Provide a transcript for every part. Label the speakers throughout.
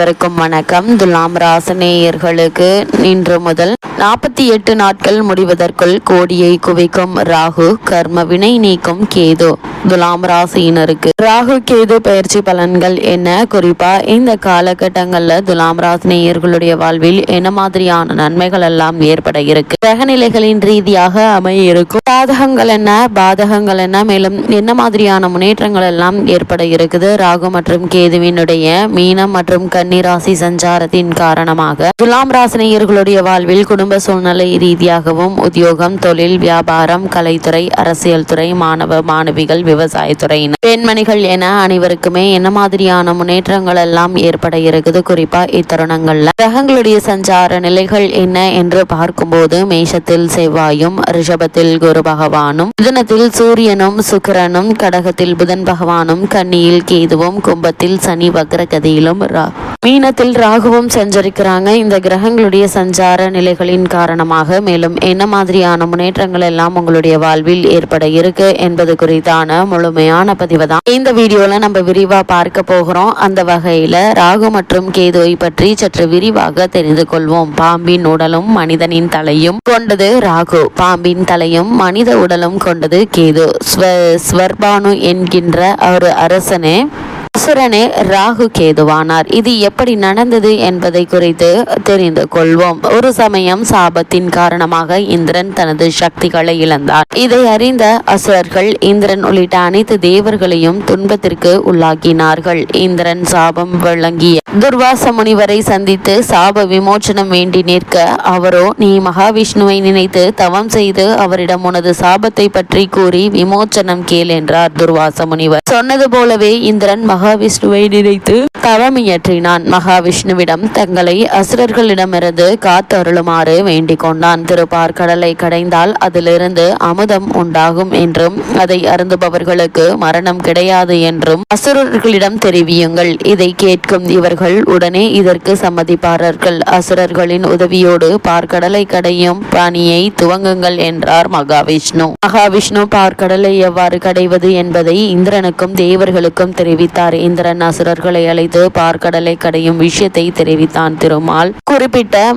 Speaker 1: அனைவருக்கும் வணக்கம். துலாம் ராசநேயர்களுக்கு இன்று முதல் நாற்பத்தி எட்டு நாட்கள் முடிவதற்குள் கோடியை குவிக்கும் ராகு கர்ம வினை நீக்கும் கேது. துலாம் ராசியினருக்கு ராகு கேது பயிற்சி பலன்கள் என்ன? குறிப்பா இந்த காலகட்டங்கள்ல துலாம் ராசினேயர்களுடைய வாழ்வில் என்ன மாதிரியான நன்மைகள் எல்லாம் ஏற்பட இருக்கு? கிரகநிலைகளின் ரீதியாக அமைய இருக்கும் பாதகங்கள் என்ன? பாதகங்கள் என்ன? மேலும் என்ன மாதிரியான முன்னேற்றங்கள் எல்லாம் ஏற்பட இருக்குது? ராகு மற்றும் கேதுவினுடைய மீனம் மற்றும் கண் கன்னிராசி சஞ்சாரத்தின் காரணமாக துலாம் ராசினியர்களுடைய வாழ்வில் குடும்ப சூழ்நிலை ரீதியாகவும் உத்தியோகம் தொழில் வியாபாரம் கலைத்துறை அரசியல் துறை மாணவ மாணவிகள் விவசாயத்துறையினர் பெண்மணிகள் என அனைவருக்குமே என்ன மாதிரியான முன்னேற்றங்கள் எல்லாம் ஏற்பட இருக்குது? குறிப்பா இத்தருணங்கள்ல கிரகங்களுடைய சஞ்சார நிலைகள் என்ன என்று பார்க்கும்போது மேஷத்தில் செவ்வாயும் ரிஷபத்தில் குரு பகவானும் மிதுனத்தில் சூரியனும் சுக்கிரனும் கடகத்தில் புதன் பகவானும் கன்னியில் கேதுவும் கும்பத்தில் சனி வக்ரகதியிலும் ரா- மீனத்தில் ராகுவும் சஞ்சரிக்கிறாங்க. இந்த கிரகங்களுடைய சஞ்சார நிலைகளின் காரணமாக. மேலும் என்ன மாதிரியான முன்னேற்றங்கள் எல்லாம் உங்களுடைய வாழ்வில் ஏற்பட இருக்கு என்பது குறித்தான முழுமையான பதிவு தான். இந்த வீடியோல நம்ம விரிவா பார்க்க போகிறோம். அந்த வகையில ராகு மற்றும் கேதுவை பற்றி சற்று விரிவாக தெரிந்து கொள்வோம். பாம்பின் உடலும் மனிதனின் தலையும் கொண்டது ராகு. பாம்பின் தலையும் மனித உடலும் கொண்டது கேது. ஸ்வ- ஸ்வர்பானு என்கின்ற ஒரு அரசனே அசுரனே ராகு கேதுவானார். இது எப்படி நடந்தது என்பதை குறித்து தெரிந்து கொள்வோம். ஒரு சமயம் சாபத்தின் காரணமாக இந்திரன் தனது சக்திகளை இழந்தார். இதை அறிந்த அசுரர்கள் இந்திரன் உள்ளிட்ட அனைத்து தேவர்களையும் துன்பத்திற்கு உள்ளாக்கினார்கள். இந்திரன் சாபம் வழங்கிய துர்வாச முனிவரை சந்தித்து சாப விமோசனம் வேண்டி நிற்க அவரோ நீ மகாவிஷ்ணுவை நினைத்து தவம் செய்து அவரிடம் உனது சாபத்தை பற்றி கூறி விமோச்சனம் கேள் என்றார் துர்வாச முனிவர். சொன்னது போலவே இந்திரன் மகாவிஷ்ணுவை நினைத்து தவம் இயற்றினான் மகாவிஷ்ணுவிடம் தங்களை அசுரர்களிடமிருந்து காத்தருளுமாறு வேண்டிக் கொண்டான். திருப்பார் கடலை கடைந்தால் அதிலிருந்து அமுதம் உண்டாகும் என்றும் அதை அருந்துபவர்களுக்கு மரணம் கிடையாது என்றும் அசுரர்களிடம் தெரிவியுங்கள். இதை கேட்கும் இவர்கள் உடனே இதற்கு சம்மதிப்பார்கள். அசுரர்களின் உதவியோடு பார்க்கடலை கடையும் பணியை துவங்குங்கள் என்றார் மகாவிஷ்ணு. மகாவிஷ்ணு பார்க்கடலை எவ்வாறு கடைவது என்பதை இந்திரனுக்கும் தேவர்களுக்கும் தெரிவித்தார். இந்திரன் அசுரர்களை அழைத்து பார்க்கடலை கடையும் விஷயத்தை தெரிவித்தான். திருமால் குறிப்பிட்ட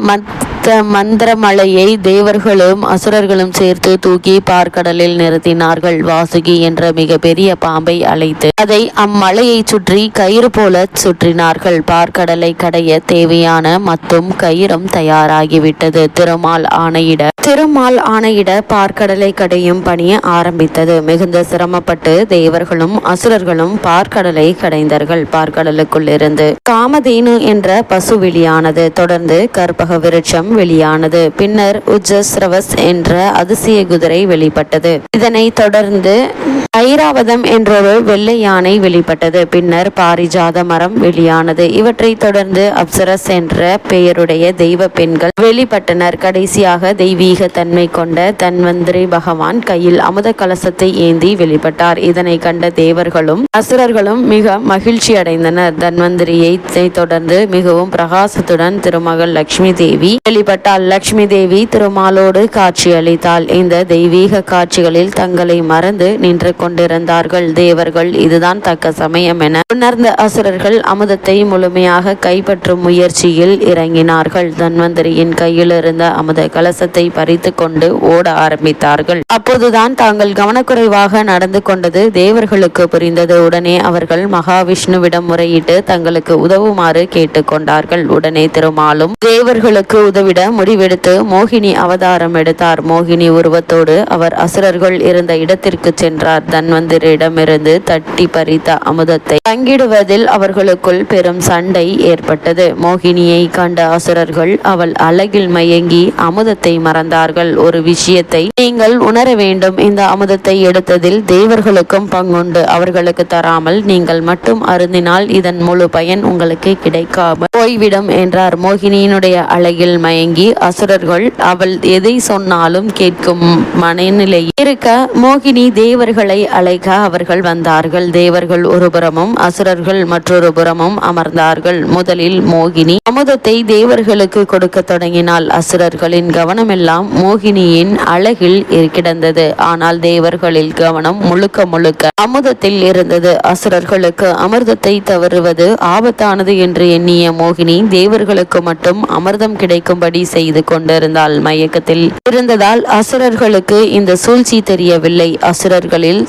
Speaker 1: மத்த மந்திரமலையை தேவர்களும் அசுரர்களும் சேர்த்து தூக்கி பார்க்கடலில் நிறுத்தினார்கள். வாசுகி என்ற மிகப்பெரிய பாம்பை அழைத்து அதை அம்மலையை சுற்றி கயிறு போல சுற்றினார்கள். பார்க்கடலை கடைய தேவையான மத்தும் கயிறும் தயாராகிவிட்டது. திருமால் ஆணையிட திருமால் ஆணையிட பார்க்கடலை கடையும் பணிய ஆரம்பித்தது. மிகுந்த சிரமப்பட்டு தேவர்களும் அசுரர்களும் பார்க்கடலை கடைந்தார்கள். பார்க்கடலுக்குள்ளிருந்து காமதேனு என்ற பசு வெளியானது. தொடர்ந்து கற்பக விருட்சம் வெளியானது. பின்னர் உஜஸ்ரவஸ் என்ற அதிசய குதிரை வெளிப்பட்டது. இதனை தொடர்ந்து ஐராவதம் என்றொரு வெள்ளை யானை வெளிப்பட்டது. பின்னர் பாரிஜாத மரம் வெளியானது. இவற்றை தொடர்ந்து அப்சரஸ் என்ற பெயருடைய தெய்வ பெண்கள் வெளிப்பட்டனர். கடைசியாக தெய்வீக தன்மை கொண்ட தன்வந்திரி பகவான் கையில் அமுத கலசத்தை ஏந்தி வெளிப்பட்டார். இதனை கண்ட தேவர்களும் அசுரர்களும் மிக மகிழ்ச்சி அடைந்தனர். தன்வந்திரியை தொடர்ந்து மிகவும் பிரகாசத்துடன் திருமகள் லக்ஷ்மி தேவி வெளிப்பட்டால் லட்சுமி தேவி திருமாலோடு காட்சியளித்தாள். இந்த தெய்வீக காட்சிகளில் தங்களை மறந்து நின்று கொண்டிருந்தார்கள். தேவர்கள் இதுதான் தக்க சமயம் என உணர்ந்த அசுரர்கள் அமுதத்தை முழுமையாக கைப்பற்றும் முயற்சியில் இறங்கினார்கள். தன்வந்திரியின் கையில் இருந்த அமுத கலசத்தை பறித்து கொண்டு ஓட ஆரம்பித்தார்கள். அப்போதுதான் தாங்கள் கவனக்குறைவாக நடந்து கொண்டது தேவர்களுக்கு புரிந்தது. உடனே அவர்கள் மகாவிஷ்ணுவிடம் முறையிட்டு தங்களுக்கு உதவுமாறு கேட்டுக்கொண்டார்கள் உடனே திருமாலும் தேவர்களுக்கு உதவிட முடிவெடுத்து மோகினி அவதாரம் எடுத்தார். மோகினி உருவத்தோடு அவர் அசுரர்கள் இருந்த இடத்திற்கு சென்றார். தன்வந்திரிடமிருந்து தட்டி பறித்த அமுதத்தை தங்கிடுவதில் அவர்களுக்குள் பெரும் சண்டை ஏற்பட்டது. மோகினியை கண்ட அசுரர்கள் அவள் அழகில் மயங்கி அமுதத்தை மறந்தார்கள். ஒரு விஷயத்தை நீங்கள் உணர வேண்டும். இந்த அமுதத்தை எடுத்ததில் தேவர்களுக்கும் பங்குண்டு. அவர்களுக்கு தராமல் நீங்கள் மட்டும் அருந்தினால் இதன் முழு பயன் உங்களுக்கு கிடைக்காமல் போய்விடும் என்றார். மோகினியினுடைய அழகில் மயங்கி அசுரர்கள் அவள் எதை சொன்னாலும் கேட்கும் மனநிலை இருக்க மோகினி தேவர்களை அழைக்க அவர்கள் வந்தார்கள். தேவர்கள் ஒரு புறமும் அசுரர்கள் மற்றொரு புறமும் அமர்ந்தார்கள். முதலில் மோகினி. அமுதத்தை தேவர்களுக்கு கொடுக்க தொடங்கினால் அசுரர்களின் கவனமெல்லாம் மோகினியின் அழகில் கிடந்தது. ஆனால் தேவர்களில் கவனம் முழுக்க முழுக்க அமுதத்தில் இருந்தது. அசுரர்களுக்கு அமிர்தத்தை தவறுவது ஆபத்தானது என்று எண்ணிய மோகினி தேவர்களுக்கு மட்டும் அமிர்தம் கிடைக்கும்படி செய்து கொண்டிருந்தாள். மயக்கத்தில் இருந்ததால் அசுரர்களுக்கு இந்த சூழ்ச்சி தெரியவில்லை. அசுரர்களில்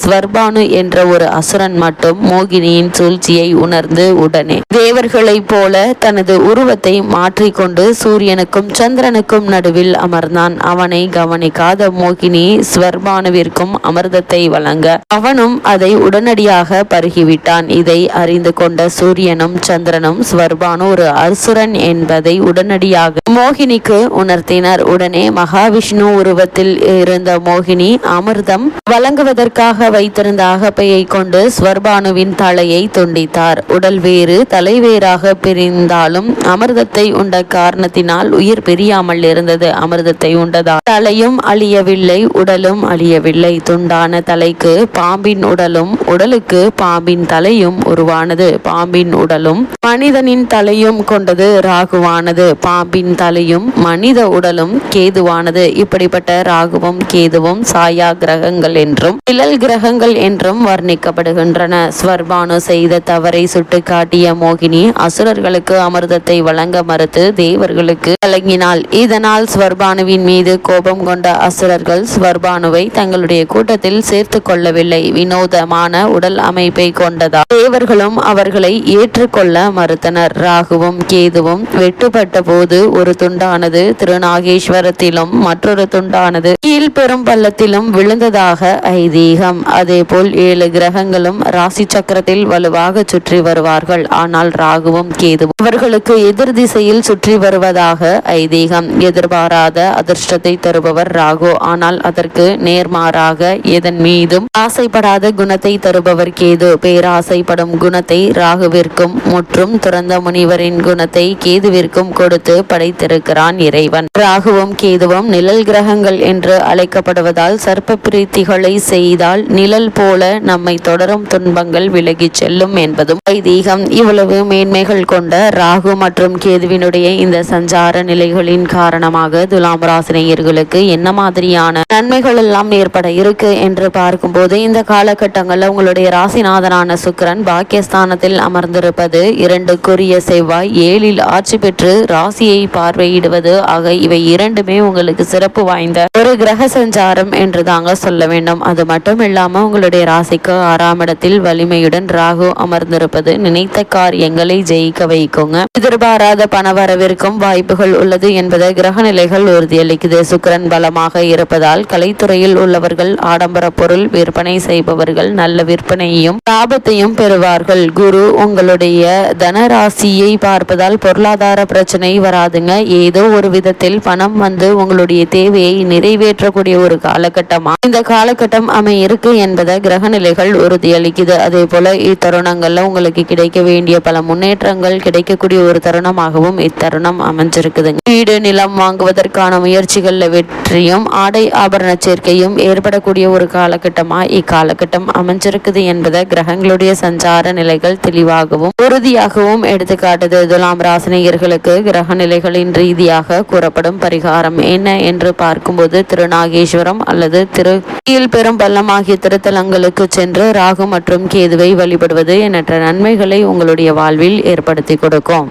Speaker 1: ஸ்வர்பானு என்ற ஒரு அசுரன் மட்டும் மோகினியின் சூழ்ச்சியை உணர்ந்து உடனே தேவர்களைப் போல தனது உருவத்தை மாற்றிக்கொண்டு சூரியனுக்கும் சந்திரனுக்கும் நடுவில் அமர்ந்தான். அவனை கவனிக்காத மோகினி ஸ்வர்பானுவிற்கும் அமிர்தத்தை வழங்க அவனும் அதை உடனடியாக பருகிவிட்டான். இதை அறிந்து கொண்ட சூரியனும் சந்திரனும் ஸ்வர்பானு ஒரு அசுரன் என்பதை உடனடியாக மோகினிக்கு உணர்த்தினர். உடனே மகாவிஷ்ணு உருவத்தில் இருந்த மோகினி அமிர்தம் வழங்குவது அதற்காக வைத்திருந்த அகப்பையை கொண்டு ஸ்வர்பானுவின் தலையை துண்டித்தார். உடல் வேறு தலைவேறாக பிரிந்தாலும் அமிர்தத்தை உண்ட காரணத்தினால் உயிர் பிரியாமல் இருந்தது. அமிர்தத்தை உண்டதால் தலையும் அழியவில்லை உடலும் அழியவில்லை. துண்டான தலைக்கு பாம்பின் உடலும் உடலுக்கு பாம்பின் தலையும் உருவானது. பாம்பின் உடலும் மனிதனின் தலையும் கொண்டது ராகுவானது. பாம்பின் தலையும் மனித உடலும் கேதுவானது. இப்படிப்பட்ட ராகுவும் கேதுவும் சாயா கிரகங்கள் என்றும் நிழல் கிரகங்கள் என்றும் வர்ணிக்கப்படுகின்றன. ஸ்வர்பானு செய்த தவறை சுட்டு காட்டிய மோகினி அசுரர்களுக்கு அமிர்தத்தை வழங்க மறுத்து தேவர்களுக்கு வழங்கினாள். இதனால் ஸ்வர்பானுவின் மீது கோபம் கொண்ட அசுரர்கள் ஸ்வர்பானுவை தங்களுடைய கூட்டத்தில் சேர்த்து கொள்ளவில்லை. வினோதமான உடல் அமைப்பை கொண்டதால் தேவர்களும் அவர்களை ஏற்றுக்கொள்ள மறுத்தனர். ராகுவும் கேதுவும் வெட்டுப்பட்ட போது ஒரு துண்டானது திருநாகேஸ்வரத்திலும் மற்றொரு துண்டானது கீழ்பெரும் பள்ளத்திலும் விழுந்ததாக ஐ ஐதீகம் அதேபோல் ஏழு கிரகங்களும் ராசி சக்கரத்தில் வலுவாக சுற்றி வருவார்கள். ஆனால் ராகுவும் கேதுவும் அவர்களுக்கு எதிர் திசையில் சுற்றி வருவதாக ஐதீகம். எதிர்பாராத அதிர்ஷ்டத்தை தருபவர் ராகு. ஆனால் அதற்கு நேர்மாறாக எதன் மீதும் ஆசைப்படாத குணத்தை தருபவர் கேது. பேராசைப்படும் குணத்தை ராகுவிற்கும் முற்றும் துறந்த முனிவரின் குணத்தை கேதுவிற்கும் கொடுத்து படைத்திருக்கிறான் இறைவன். ராகுவும் கேதுவும் நிழல் கிரகங்கள் என்று அழைக்கப்படுவதால் சர்ப்ப பிரீத்திகளை செய்தால் நிழல் போல நம்மை தொடரும் துன்பங்கள் விலகிச் செல்லும் என்பதும் ஐதீகம். இவ்வளவு மேன்மைகள் கொண்ட ராகு மற்றும் கேதுவினுடைய இந்த சஞ்சார நிலைகளின் காரணமாக துலாம் ராசினியர்களுக்கு என்ன மாதிரியான நன்மைகள் எல்லாம் ஏற்பட இருக்கு என்று பார்க்கும்போது இந்த காலகட்டங்களில் உங்களுடைய ராசிநாதனான சுக்கிரன் பாக்கியஸ்தானத்தில் அமர்ந்திருப்பது இரண்டுக்குரிய செவ்வாய். ஏழில் ஆட்சி பெற்று ராசியை பார்வையிடுவது ஆக இவை இரண்டுமே உங்களுக்கு சிறப்பு வாய்ந்த ஒரு கிரக சஞ்சாரம் என்று தாங்க சொல்ல வேண்டும். அது மட்டும் இல்லாமல் உங்களுடைய ராசிக்கு ஆறாம் இடத்தில் வலிமையுடன் ராகு அமர்ந்திருப்பது நினைத்த காரியங்களை ஜெயிக்க வைக்குங்க. எதிர்பாராத பண வரவிற்கும் வாய்ப்புகள் உள்ளது என்பதை கிரக நிலைகள் உறுதியளிக்குது. சுக்கிரன் பலமாக இருப்பதால் கலைத்துறையில் உள்ளவர்கள் ஆடம்பர பொருள் விற்பனை செய்பவர்கள் நல்ல விற்பனையையும் லாபத்தையும் பெறுவார்கள். குரு உங்களுடைய தனராசியை பார்ப்பதால் பொருளாதார பிரச்சனை வராதுங்க. ஏதோ ஒரு விதத்தில் பணம் வந்து உங்களுடைய தேவையை நிறைவேற்றக்கூடிய ஒரு காலகட்டமா? இந்த காலகட்டம் அமையிருக்கு என்பதை கிரக நிலைகள் உறுதியளிக்குது. அதே போல இத்தருணங்கள்ல உங்களுக்கு கிடைக்க வேண்டிய பல முன்னேற்றங்கள் கிடைக்கக்கூடிய ஒரு தருணமாகவும் இத்தருணம் அமைஞ்சிருக்குதுங்க. வீடு நிலம் வாங்குவதற்கான முயற்சிகள்ல வெற்றியும் ஆடை ஆபரண சேர்க்கையும் ஏற்படக்கூடிய ஒரு காலகட்டமா இக்காலகட்டம் அமைஞ்சிருக்குது என்பதை கிரகங்களுடைய சஞ்சார நிலைகள் தெளிவாகவும் உறுதியாகவும் எடுத்துக்காட்டுது. துலாம் ராசினியர்களுக்கு கிரக நிலைகளின் ரீதியாக கூறப்படும் பரிகாரம் என்ன என்று பார்க்கும்போது திருநாகேஸ்வரம் அல்லது திரு கீழ்பெரும் பள்ளம் ஆகிய திருத்தலங்களுக்கு சென்று ராகு மற்றும் கேதுவை வழிபடுவது எண்ணற்ற நன்மைகளை உங்களுடைய வாழ்வில் ஏற்படுத்தி கொடுக்கும்.